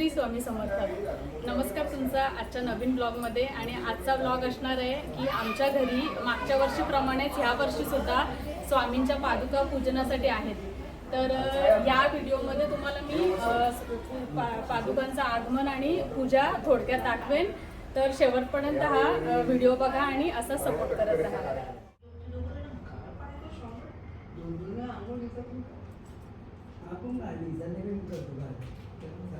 श्री स्वामी समर्थ. नमस्कार तुमचा आजच्या नवीन ब्लॉगमध्ये आणि आजचा ब्लॉग असणार आहे की आमच्या घरी मागच्या वर्षीप्रमाणेच ह्या वर्षीसुद्धा स्वामींच्या पादुका पूजनासाठी आहेत. तर या व्हिडिओमध्ये तुम्हाला मी पा- पादुकांचं आगमन आणि पूजा थोडक्यात दाखवेन. तर शेवटपर्यंत हा व्हिडिओ बघा आणि असा सपोर्ट करत राहा.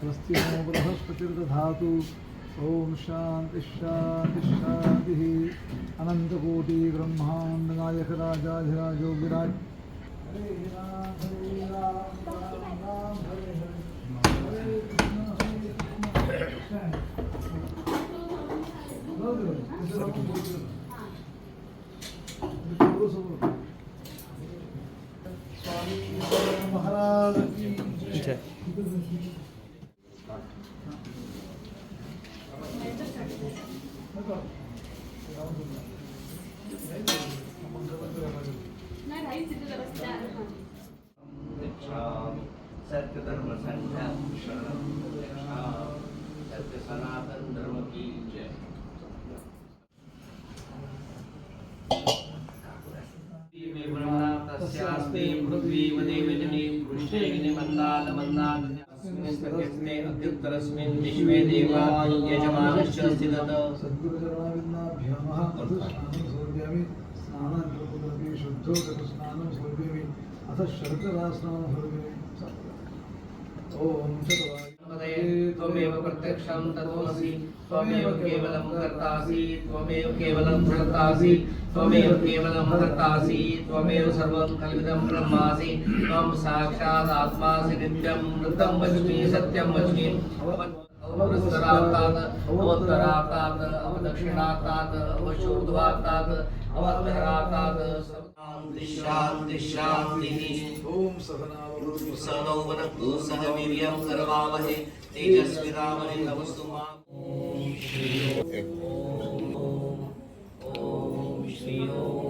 स्वस्ति नो बृहस्पतिर्दधातु ॐ शान्तिः शान्तिः शान्तिः। अनन्तकोटिब्रह्माण्डनायक राजाधिराजो विराज हरे राम हरे राम राम राम, हरे हरे। हरे कृष्ण हरे कृष्ण स्वामी महाराज की जय। सत्य धर्म संख्या सत्य सनातन धर्म की जय तस्यास्ते पृथ्वी वदेवजने पृष्ठेग्नि मन्दाल मन्दाल स्मृतिस्ते अत्युत्तरस्मिन् विश्वे देवा यजमानश्च स्थितः सद्गुरुचरणाविन्दाभ्यामः सूर्यमि स्नानाद्योपदपि शुद्धोदकस्नानं सूर्यमि अथ शर्करास्नानं सूर्यमि ॐ त्वमेव प्रत्यक्षं ततोऽसि त्वमेव केवलं कर्तासि त्वमेव केवलं भर्तासि त्वमेव केवलं साक्षात् आत्मासि नित्यं, मृतं वच्मि सत्यं वच्मि अवृत्तरातात् अवोत्तरातात् अवदक्षिणातात् अवशूर्ध्वातात् अवधरातात् शान्ति शान्ति शान्तिः ॐ सहनावतु। सनौ वनतु सह वीर्यं करवावहे तेजस्विनामहे नमस्तु मा। ॐ श्री ॐ ॐ श्री ॐ ॐ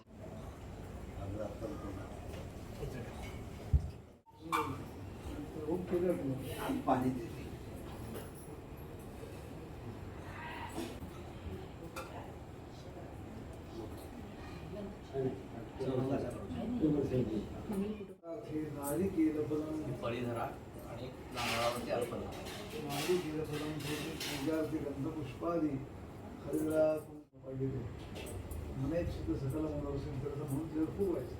आणि पाणी देते. नारी केलं फलम फळी धरा आणि नारळावरती अर्पण नारी केलं फलम पूजावरती गंधपुष्पादी हरिला पाहिजे म्हणायची तर सकाळला मला म्हणून खूप व्हायचं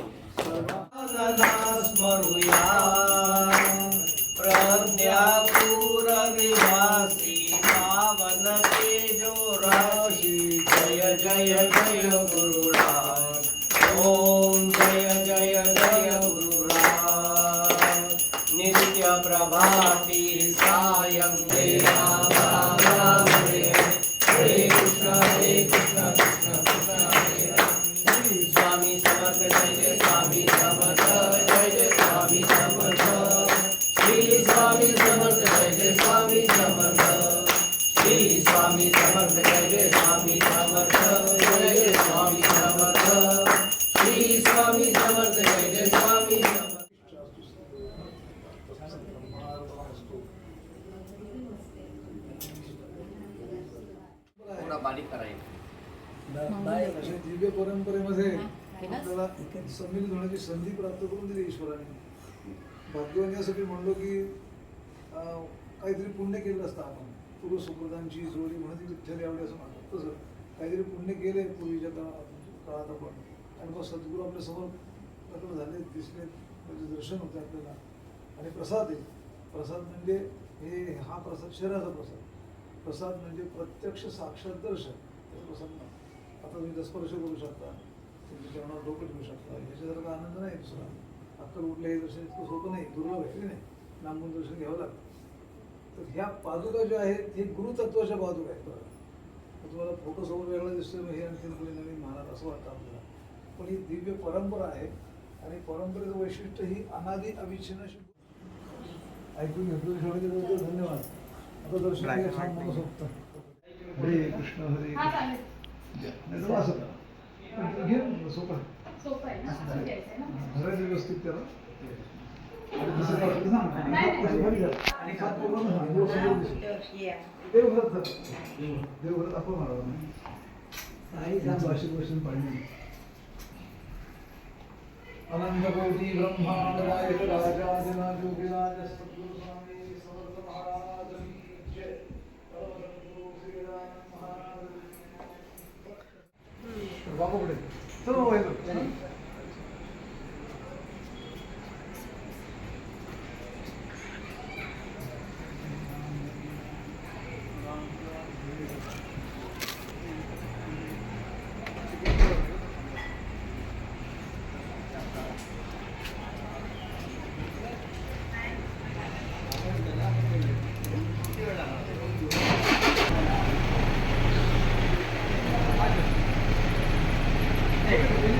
सर्वांगदा स्मरूया रायपुर निवासी पावन तेजो राशि जय जय जय गुरुराज ओम जय जय जय गुरुराज नित्य प्रभाती सायं हरे बारीक करायचं. अशा दिव्य परंपरेमध्ये आपल्याला सम्मिलित होण्याची संधी प्राप्त करून दिली ईश्वराने. भाग्यवान यासाठी म्हणलो की अं, काहीतरी पुण्य केलं असतं आपण. पूर्व सुकृतांची जोडी म्हणून विठ्ठल यावडी असं म्हणतात. तसं काहीतरी पुण्य केले पूर्वीच्या काळात काळात आपण. आणि मग सद्गुरू आपल्यासमोर प्रकट झाले दिसले म्हणजे दर्शन होते आपल्याला. आणि प्रसाद आहे. प्रसाद म्हणजे हे हा प्रसाद शरीराचा प्रसाद. प्रसाद म्हणजे प्रत्यक्ष साक्षात दर्शन. प्रसन्न. प्रसाद नाही आता तुम्ही स्पर्श करू शकता. तुमच्या चरणावर डोकं ठेवू शकता. याच्यासारखा आनंद नाही दुसरा. अक्कल कुठल्याही दर्शन इतकं सोपं नाही दुर्लभ आहे की नाही? नामगुण दर्शन घ्यावं लागतं. तर ह्या पादुका ज्या आहेत हे गुरुतत्वाच्या पादुका आहेत बघा. तुम्हाला फोटो समोर वेगळा दिसतो हे आणखी कोणी नवीन महाराज असं वाटतं आपल्याला. पण ही दिव्य परंपरा आहे आणि परंपरेचं वैशिष्ट्य ही अनादी अविच्छिन्न ऐकून घेतलं धन्यवाद. आता दर्शन Black and घ्या, white छान नाही. सोपतं हरे कृष्ण हरे हा कृष्ण चालेल नाही तर असं करा. पण घे ना, सोपं आहे. सोपं आहे ना असं घ्यायचं आहे ना धरायचं व्यवस्थित त्याला आणि कसं करायचं की जय. बाबा Thank you.